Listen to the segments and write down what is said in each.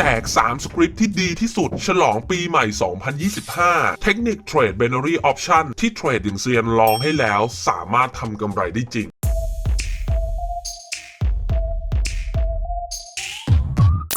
แจก 3 สคริปต์ที่ดีที่สุด ฉลองปีใหม่ 2025 เทคนิคเทรด binary option ที่เทรดอย่างเซียนลองให้แล้ว สามารถทำกำไรได้จริง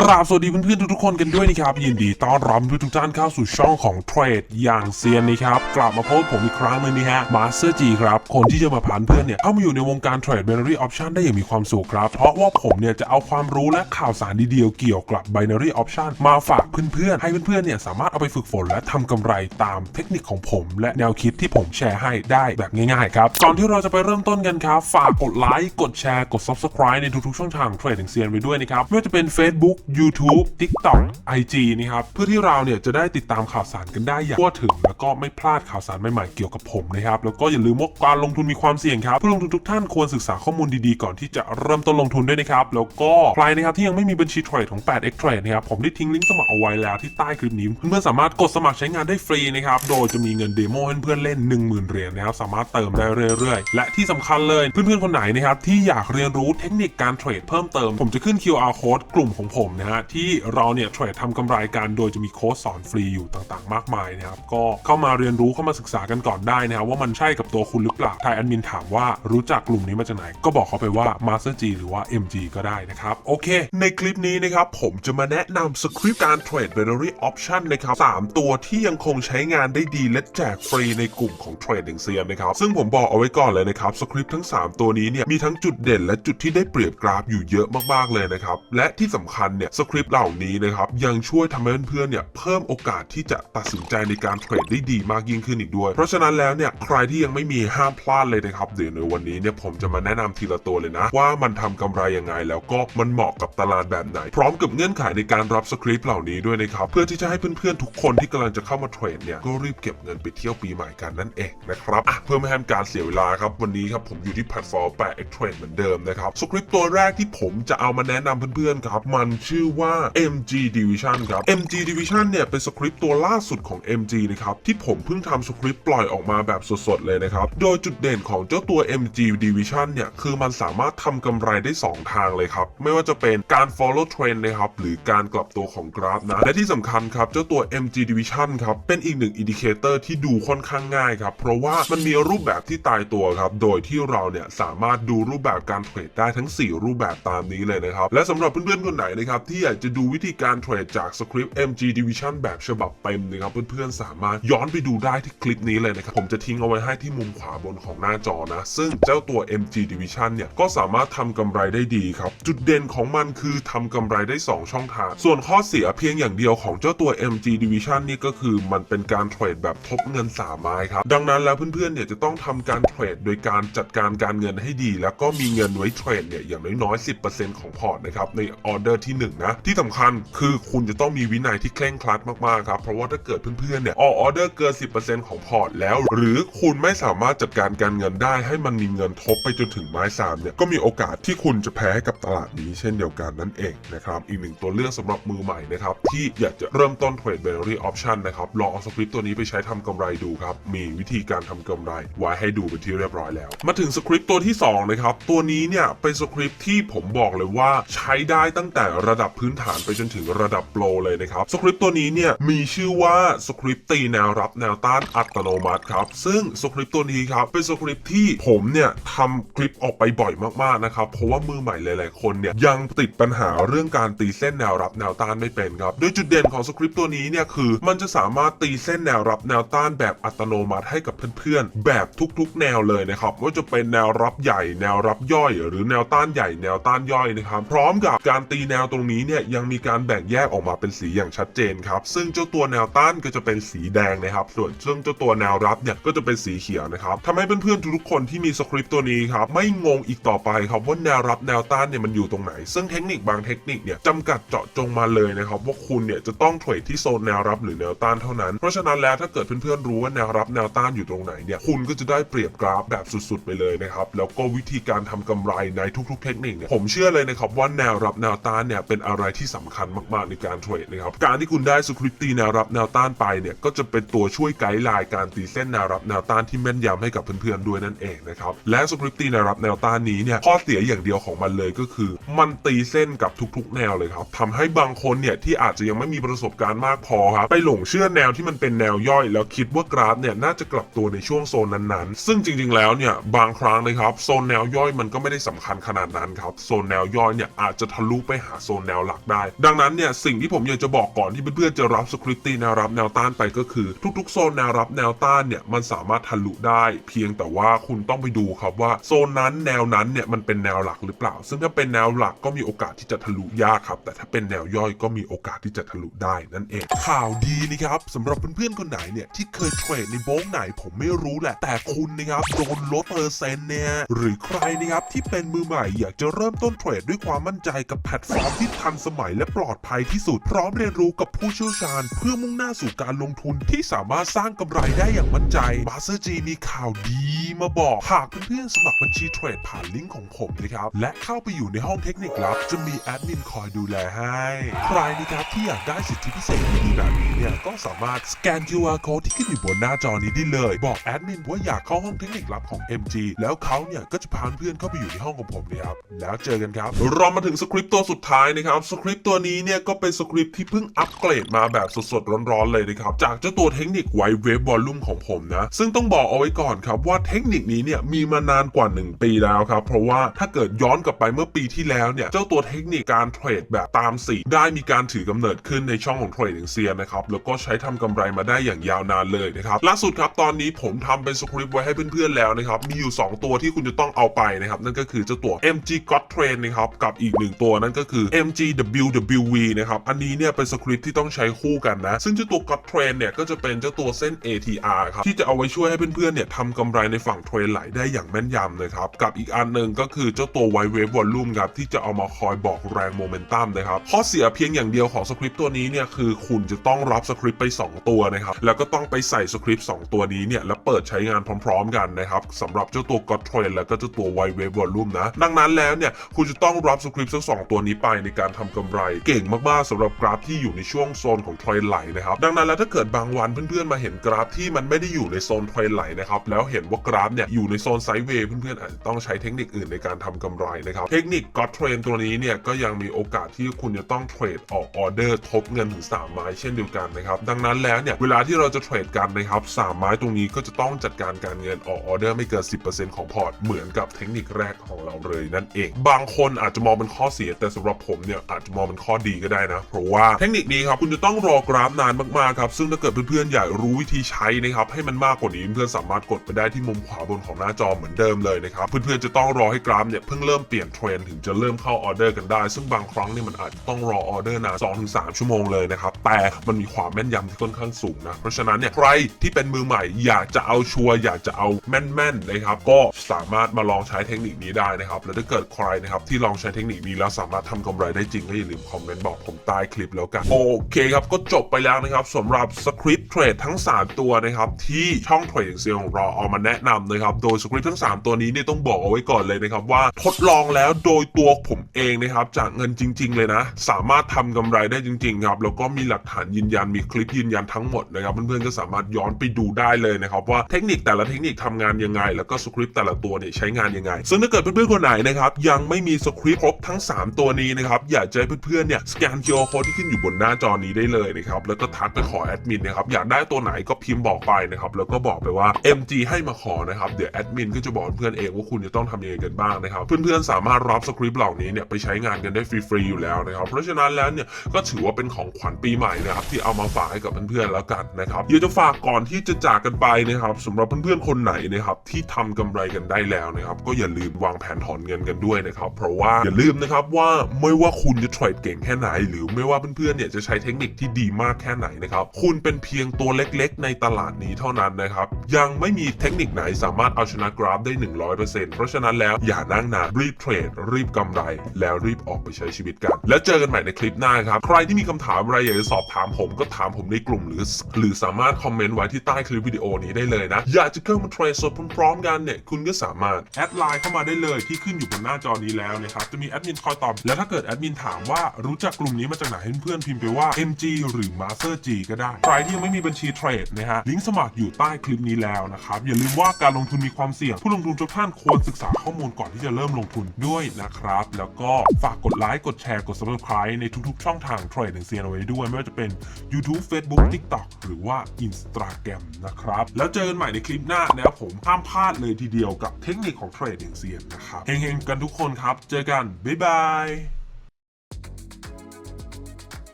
กราบสวัสดีเพื่อนๆทุกๆคนกันด้วยนะครับ ยินดีต้อนรับทุกท่านเข้าสู่ช่องของเทรดอย่างเซียนนะครับกลับมาพบผมอีกครั้งหนึ่งนะฮะมาสเตอร์จีครับ คนที่จะมาผ่านเพื่อนเนี่ยเข้ามาอยู่ในวงการเทรด binary option ได้อย่างมีความสุขครับ เพราะว่าผมเนี่ยจะเอาความรู้และข่าวสารดีๆเกี่ยวกับ binary option มาฝากเพื่อนๆ ให้เพื่อนๆเนี่ยสามารถเอาไปฝึกฝนและทำกำไรตามเทคนิคของผม และแนวคิดที่ผมแชร์ให้ได้แบบง่ายๆครับก่อนที่เราจะไปเริ่มต้นกันครับฝากกดไลค์กดแชร์กด subscribe ในทุกๆช่องทางเทรดอย่างเซียนไว้ด้วยนะครับไม่ว่าจะเป็น Facebook YouTube TikTok IG นะครับเพื่อที่เราเนี่ยจะได้ติดตามข่าวสารกันได้อย่างทั่วถึง แล้วก็ไม่พลาดข่าวสารใหม่ๆเกี่ยวกับผมนะครับแล้วก็อย่าลืมว่าการลงทุนมีความเสี่ยงครับผู้ลงทุนทุกท่านควรศึกษาข้อมูลดีๆ ก่อนที่จะเริ่มต้นลงทุนด้วยนะครับแล้วก็ใครนะครับที่ยังไม่มีบัญชีเทรดของ 8x Trade นะครับผมได้ทิ้งลิงก์สมัครเอาไว้แล้วที่ใต้คลิปนี้เพื่อนๆสามารถกดสมัครใช้งานได้ฟรีนะครับโดยจะมีเงินเดโมให้เพื่อนๆเล่น 10,000เหรียญนะครับสามารถเติมได้เรื่อยๆ และที่สำคัญเลยเพื่อนๆคนไหนนะครับที่อยากเรียนรู้เทคนิคการเทรดเพิ่มเติมผมจะขึ้น QR code กลุ่มของผมนะฮะที่เราเนี่ยเทรดทำกำไรกันโดยจะมีโค้ดสอนฟรีอยู่ต่างๆ มากมายนะครับก็เข้ามาเรียนรู้เข้ามาศึกษากันก่อนได้นะครับว่ามันใช่กับตัวคุณหรือเปล่าทายแอดมินถามว่ารู้จักกลุ่มนี้มาจากไหน ก็บอกเขาไปว่า Master G หรือว่า MG ก็ได้นะครับ โอเค ในคลิปนี้นะครับ ผมจะมาแนะนำสคริปต์การเทรด binary option นะครับสามตัวที่ยังคงใช้งานได้ดีและแจกฟรีในกลุ่มของเทรดอย่างเซียนนะครับ ซึ่งผมบอกเอาไว้ก่อนเลยนะครับสคริปต์ทั้ง 3 ตัวนี้เนี่ยมีทั้งจุดเด่นและจุดที่ได้เปรียบกราฟอยู่เยอะมากๆเลยนะครับและที่สำคัญเนี่ยสคริปต์เหล่านี้นะครับยังช่วยทำให้เพื่อนๆเนี่ยเพิ่มโอกาสที่จะตัดสินใจในการเทรดได้ดีมากยิ่งขึ้นอีกด้วย เพราะฉะนั้นแล้วเนี่ยใครที่ยังไม่มีห้ามพลาดเลยนะครับเดี๋ยวในวันนี้เนี่ยผมจะมาแนะนำทีละตัวเลยนะ ว่ามันทำกำไรยังไงแล้วก็มันเหมาะกับตลาดแบบไหน พร้อมกับเงื่อนไขในการรับสคริปต์เหล่านี้ด้วยนะครับเพื่อที่จะให้เพื่อนๆทุกคนที่กำลังจะเข้ามาเทรดเนี่ยก็รีบเก็บเงินไปเที่ยวปีใหม่กันนั่นเองนะครับอะเพื่อไม่ให้การเสียเวลาครับวันนี้ครับผมอยู่ที่แพลตฟอร์ม 8x Trade เหมือนเดิมนะครับสคริปต์ตัวแรกที่ผมจะเอามาแนะนำเพื่อนๆครับมันชือว่า MG Division ครับ MG Division เนี่ยเป็นสคริปต์ตัวล่าสุดของ MG นะครับที่ผมเพิ่งทำสคริปต์ปล่อยออกมาแบบสดๆเลยนะครับ โดยจุดเด่นของเจ้าตัว MG Division เนี่ยคือมันสามารถทำกำไรได้ 2 ทางเลยครับ ไม่ว่าจะเป็นการ follow trend นะครับหรือการกลับตัวของกราฟนะ และที่สำคัญครับเจ้าตัว MG Division ครับเป็นอีกหนึ่งอินดิเคเตอร์ที่ดูค่อนข้างง่ายครับเพราะว่ามันมีรูปแบบที่ตายตัวครับโดยที่เราเนี่ยสามารถดูรูปแบบการเทรดได้ทั้ง 4 รูปแบบตามนี้เลยนะครับและสำหรับเพื่อนๆคนไหนนะครับที่อยากจะดูวิธีการเทรดจากสคริปต์ MG Division แบบฉบับเต็มนะครับเพื่อนๆสามารถย้อนไปดูได้ที่คลิปนี้เลยนะครับ ผมจะทิ้งเอาไว้ให้ที่มุมขวาบนของหน้าจอนะ ซึ่งเจ้าตัว MG Division เนี่ย ก็สามารถทำกำไรได้ดีครับ จุดเด่นของมันคือทำกำไรได้ 2 ช่องทาง ส่วนข้อเสียเพียงอย่างเดียวของเจ้าตัว MG Division นี่ก็คือมันเป็นการเทรดแบบทบเงินสามไม้ครับดังนั้นแล้วเพื่อนๆเนี่ยจะต้องทำการเทรดโดยการจัดการการเงินให้ดี แล้วก็มีเงินไว้เทรดเนี่ยอย่างน้อยๆ10%ของพอร์ตนะครับในออเดอร์ที่หนะ ที่สำคัญคือคุณจะต้องมีวินัยที่เคร่งครัดมากๆครับเพราะว่าถ้าเกิดเพื่อนๆเนี่ยอออเดอร์เกิน 10%ของพอร์ตแล้ว หรือคุณไม่สามารถจัดการการเงินได้ ให้มันมีเงินทบไปจนถึงไม้สามเนี่ยก็มีโอกาสที่คุณจะแพ้ให้กับตลาดนี้เช่นเดียวกันนั่นเองนะครับอีกหนึ่งตัวเลือกสำหรับมือใหม่นะครับที่อยากจะเริ่มต้นเทรด binary option นะครับลองเอาสคริปต์ตัวนี้ไปใช้ทำกำไรดูครับมีวิธีการทำกำไรไว้ให้ดูเป็นที่เรียบร้อยแล้ว มาถึงสคริปต์ตัวที่สองนะครับตัวนี้เนี่ยเป็นสคริปต์ที่ผมบอกเลยว่าใช้ได้ตั้งแต่ระดับพื้นฐานไปจนถึงระดับโปรเลยนะครับสคริปต์ตัวนี้เนี่ยมีชื่อว่าสคริปต์ตีแนวรับแนวต้านอัตโนมัติครับซึ่งสคริปต์ตัวนี้ครับเป็นสคริปต์ที่ผมเนี่ยทำคลิปออกไปบ่อยมากๆนะครับเพราะว่ามือใหม่หลาย ๆ คนเนี่ยยังติดปัญหาเรื่องการตีเส้นแนวรับแนวต้านไม่เป็นครับโดยจุดเด่นของสคริปต์ตัวนี้เนี่ยคือมันจะสามารถตีเส้นแนวรับแนวต้านแบบอัตโนมัติให้กับเพื่อนๆ แบบทุกๆ แนวเลยนะครับว่าจะเป็นแนวรับใหญ่ แนวรับย่อย หรือแนวต้านใหญ่แนวต้านย่อยนะครับพร้อมกับการตีแนวตรงนี้เนี่ยยังมีการแบ่งแยกออกมาเป็นสีอย่างชัดเจนครับ ซึ่งเจ้าตัวแนวต้านก็จะเป็นสีแดงนะครับ ส่วนซึ่งเจ้าตัวแนวรับเนี่ยก็จะเป็นสีเขียวนะครับทำให้เพื่อนๆทุกคนที่มีสคริปต์ตัวนี้ครับไม่งงอีกต่อไปครับว่าแนวรับแนวต้านเนี่ยมันอยู่ตรงไหน ซึ่งเทคนิคบางเทคนิคเนี่ยจำกัดเจาะจงมาเลยนะครับว่าคุณเนี่ยจะต้องเทรดที่โซนแนวรับหรือแนวต้านเท่านั้น เพราะฉะนั้นแล้วถ้าเกิดเพื่อนๆรู้ว่าแนวรับแนวต้านอยู่ตรงไหนเนี่ยคุณก็จะได้เปรียบกราฟแบบสุดๆ ไปเลยนะครับแล้วก็วิธีการทำกำไรในทุกๆ เทคนิคเนี่ยผมเชื่อเลยนะครับว่าแนวรับแนวต้านเนี่ยเป็นเป็นอะไรที่สำคัญมากๆในการเทรดนะครับ การที่คุณได้สคริปต์ตีแนวรับแนวต้านไปเนี่ยก็จะเป็นตัวช่วยไกด์ไลน์การตีเส้นแนวรับแนวต้านที่แม่นยำให้กับเพื่อนๆด้วยนั่นเองนะครับ และสคริปต์ตีแนวรับแนวต้านนี้เนี่ยข้อเสียอย่างเดียวของมันเลยก็คือ มันตีเส้นกับทุกๆ แนวเลยครับทำให้บางคนเนี่ยที่อาจจะยังไม่มีประสบการณ์มากพอครับไปหลงเชื่อแนวที่มันเป็นแนวย่อย แล้วคิดว่ากราฟเนี่ยน่าจะกลับตัวในช่วงโซนนั้นๆ ซึ่งจริงๆแล้วเนี่ยบางครั้งนะครับโซนแนวย่อยมันก็ไม่ได้สำคัญขนาดนั้นครับโซนแนวย่อยเนี่ยอาจจะทะลุไปหาโซนแนวหลักได้ ดังนั้นเนี่ยสิ่งที่ผมอยากจะบอกก่อนที่เพื่อนๆจะรับสคริปต์ตีแนวรับแนวต้านไปก็คือ ทุกๆโซนแนวรับแนวต้านเนี่ยมันสามารถทะลุได้ เพียงแต่ว่าคุณต้องไปดูครับว่าโซนนั้นแนวนั้นเนี่ยมันเป็นแนวหลักหรือเปล่า ซึ่งถ้าเป็นแนวหลักก็มีโอกาสที่จะทะลุยากครับ แต่ถ้าเป็นแนวย่อยก็มีโอกาสที่จะทะลุได้นั่นเอง ข่าวดีนะครับสำหรับเพื่อนๆคนไหนเนี่ยที่เคยเทรดในโบงไหนผมไม่รู้แหละแต่คุณนะครับโดนลดเปอร์เซ็นต์เนี่ยหรือใครนะครับที่เป็นมือใหม่อยากจะเริ่มต้นเทรดด้วยความมั่นใจกับแพลตฟอร์มที่ทันสมัยและปลอดภัยที่สุด พร้อมเรียนรู้กับผู้เชี่ยวชาญ เพื่อมุ่งหน้าสู่การลงทุนที่สามารถสร้างกำไรได้อย่างมั่นใจมาสเตอร์จีมีข่าวดีมาบอก หากเพื่อนๆสมัครบัญชีเทรดผ่านลิงก์ของผมนะครับ และเข้าไปอยู่ในห้องเทคนิคลับ จะมีแอดมินคอยดูแลให้ ใครนะครับที่อยากได้สิทธิพิเศษดีๆแบบนี้เนี่ยก็สามารถสแกน QR code ที่ขึ้นอยู่บนหน้าจอนี้ได้เลย บอกแอดมินว่าอยากเข้าห้องเทคนิคลับของ MG แล้วเขาเนี่ยก็จะพาเพื่อนเข้าไปอยู่ในห้องของผมเลยครับแล้วเจอกันครับเรามาถึงสคริปต์ตัวสุดท้ายนะครับครับสคริปต์ตัวนี้เนี่ยก็เป็นสคริปต์ที่เพิ่งอัปเกรดมาแบบสดๆร้อนๆเลยนะครับจากเจ้าตัวเทคนิคไวเวฟวอลลุ่มของผมนะซึ่งต้องบอกเอาไว้ก่อนครับว่าเทคนิคนี้เนี่ยมีมานานกว่า 1 ปีแล้วครับเพราะว่าถ้าเกิดย้อนกลับไปเมื่อปีที่แล้วเนี่ยเจ้าตัวเทคนิคการเทรดแบบตามสีได้มีการถือกำเนิดขึ้นในช่องของเทรด i งเซียนะครับแล้วก็ใช้ทำกำไรมาได้อย่างยาวนานเลยนะครับล่าสุดครับตอนนี้ผมทำเป็นสคริปต์ไว้ให้เพื่อนๆแล้วนะครับมีอยู่ 2 ตัวที่คุณจะต้องเอาไปนะครับนั่นก็คือเจ้าตัว MG God Train นะครับกับอีกหนึ่งตัวนั่นก็คือ MG GWWV นะครับอันนี้เนี่ยเป็นสคริปที่ต้องใช้คู่กันนะ ซึ่งเจ้าตัว God Train เนี่ยก็จะเป็นเจ้าตัวเส้น ATR ครับที่จะเอาไว้ช่วยให้เพื่อนๆเนี่ยทำกำไรในฝั่งเทรนไหลได้อย่างแม่นยำนะครับกับอีกอันหนึ่งก็คือเจ้าตัว Wide Wave Volume ครับที่จะเอามาคอยบอกแรงโมเมนตัมนะครับข้อเสียเพียงอย่างเดียวของสคริปต์ตัวนี้เนี่ยคือคุณจะต้องรับสคริปต์ไป 2 ตัวนะครับแล้วก็ต้องไปใส่สคริปต์2ตัวนี้เนี่ยแล้วเปิดใช้งานพร้อม ๆ กันนะครับสำหรับเจ้าตัว God Train แล้วก็เจ้าตัว Wide Wave Volume นะดังนั้นแล้วเนี่ยคุณจะต้องรับสคริปต์ทั้งสองตัวนี้ไปในการทำกำไร เก่งมากๆสำหรับกราฟที่อยู่ในช่วงโซนของทรนไหลนะครับดังนั้นแล้วถ้าเกิดบางวันเพื่อนๆมาเห็นกราฟที่มันไม่ได้อยู่ในโซนทรนไหลนะครับแล้วเห็นว่ากราฟเนี่ยอยู่ในโซนไซด์เวย์เพื่อนๆอาจจะต้องใช้เทคนิคอื่นในการทำกำไรนะครับเทคนิค God Train ตัวนี้เนี่ยก็ยังมีโอกาสที่คุณจะต้องเทรดออกออเดอร์ทบเงินถึง3ไม้เช่นเดียวกันนะครับดังนั้นแล้วเนี่ยเวลาที่เราจะเทรดกันนะครับสามไม้ตรงนี้ก็จะต้องจัดการการเงินออกออเดอร์ไม่เกิน 10%ของพอร์ตเหมือนกับเทคนิคแรกของเราเลยนั่นเอง บางคนอาจจะมองเป็นข้อเสียแต่สำหรับผมเนี่ยอาจจะมองเป็นข้อดีก็ได้นะ เพราะว่าเทคนิคนี้ครับคุณจะต้องรอกราฟนานมากๆครับซึ่งถ้าเกิดเพื่อนๆอยากรู้วิธีใช้นะครับให้มันมากกว่านี้เพื่อนๆสามารถกดไปได้ที่มุมขวาบนของหน้าจอเหมือนเดิมเลยนะครับเพื่อนๆจะต้องรอให้กราฟเนี่ยเพิ่งเริ่มเปลี่ยนเทรนถึงจะเริ่มเข้าออเดอร์กันได้ ซึ่งบางครั้งเนี่ยมันอาจจะต้องรอออเดอร์นาน2-3 ชั่วโมงเลยนะครับแต่มันมีความแม่นยำที่ค่อนข้างสูงนะเพราะฉะนั้นเนี่ยใครที่เป็นมือใหม่อยากจะเอาชัวร์อยากจะเอาแม่นๆนะครับก็สามารถมาลองใช้เทคนิคนี้ได้นะครับแล้วถ้าเกิดใครนะครับที่ลองใช้เทคนิคนี้แล้วสามารถทำกำไรได้จริงก็อย่าลืมคอมเมนต์บอกผมใต้คลิปแล้วกัน โอเคครับ ก็จบไปแล้วนะครับสำหรับสคริปต์เทรดทั้ง 3 ตัวนะครับที่ช่องเทรดเซียของเราเอามาแนะนำนะครับโดยสคริปต์ทั้ง 3 ตัวนี้เนี่ยต้องบอกเอาไว้ก่อนเลยนะครับว่าทดลองแล้วโดยตัวผมเองนะครับจากเงินจริง ๆ เลยนะ สามารถทำกำไรได้จริงๆครับแล้วก็มีหลักฐานยืนยันมีคลิปยืนยันทั้งหมดนะครับเพื่อนๆก็สามารถย้อนไปดูได้เลยนะครับว่าเทคนิคแต่ละเทคนิคทำงานยังไง แล้วก็สคริปต์แต่ละตัวเนี่ยใช้งานยังไง ซึ่งถ้าเกิดเพื่อนๆคนไหนนะครับยังไม่มีสคริปต์ครบทั้ง 3 ตัวนี้นะครับอยากจะให้เพื่อนๆเนี่ยสแกน QR code ที่ขึ้นอยู่บนหน้าจอนี้ได้เลยนะครับแล้วก็ทักไปขอแอดมินนะครับอยากได้ตัวไหนก็พิมพ์บอกไปนะครับแล้วก็บอกไปว่า MG ให้มาขอนะครับเดี๋ยวแอดมินก็จะบอกเพื่อนเองว่าคุณจะต้องทำยังไงกันบ้างนะครับเพื่อนๆสามารถรับสคริปต์เหล่านี้เนี่ยไปใช้งานกันได้ฟรีๆอยู่แล้วนะครับเพราะฉะนั้นแล้วเนี่ยก็ถือว่าเป็นของขวัญปีใหม่นะครับที่เอามาฝากให้กับเพื่อนๆแล้วกันนะครับอยากจะฝากก่อนที่จะจากกันไปนะครับสำหรับเพื่อนๆคนไหนนะครับที่ทำกำไรกันได้แล้วนะครับก็อย่าลืมวางแผนถอนเงินกันด้วยนะครับเพราะว่าอย่าลืมนะครับว่าไม่ว่าคุณจะเทรดเก่งแค่ไหน หรือไม่ว่าเพื่อนๆเนี่ยจะใช้เทคนิคที่ดีมากแค่ไหนนะครับ คุณเป็นเพียงตัวเล็กๆ ในตลาดนี้เท่านั้นนะครับ ยังไม่มีเทคนิคไหนสามารถเอาชนะกราฟได้ 100%เพราะฉะนั้นแล้วอย่านั่งนานรีบเทรด รีบกำไร แล้วรีบออกไปใช้ชีวิตกัน แล้วเจอกันใหม่ในคลิปหน้าครับ ใครที่มีคำถามอะไรอยากจะสอบถามผมก็ถามผมในกลุ่มหรือ หรือสามารถคอมเมนต์ไว้ที่ใต้คลิปวิดีโอนี้ได้เลยนะ อยากจะเข้ามาเทรดสดพร้อมๆกันเนี่ยคุณก็สามารถแอดไลน์เข้ามาได้เลยที่ขึ้นอยู่บนหน้าจอนี้แล้วนะครับจะมีแอดมินคอยตอบแล้วถ้าเกิดแอดมินินถามว่ารู้จักกลุ่มนี้มาจากไหนเพื่อนพิมพ์ไปว่า MG หรือ Master G ก็ได้ ใครที่ยังไม่มีบัญชีเทรดนะฮะลิงก์สมัครอยู่ใต้คลิปนี้แล้วนะครับ อย่าลืมว่าการลงทุนมีความเสี่ยง ผู้ลงทุนทุกท่านควรศึกษาข้อมูลก่อนที่จะเริ่มลงทุนด้วยนะครับ แล้วก็ฝากกดไลค์กดแชร์กด subscribe ในทุกๆ ช่องทางเทรดเซียนเอาไว้ด้วย ไม่ว่าจะเป็น YouTube Facebook TikTok หรือว่า Instagram นะครับแล้วเจอกันใหม่ในคลิปหน้านะครับผมห้ามพลาดเลยทีเดียวกับเทคนิคของเทรดเซียนนะครับเฮงๆกันทุกคนครับ เจอกันบ๊ายบาย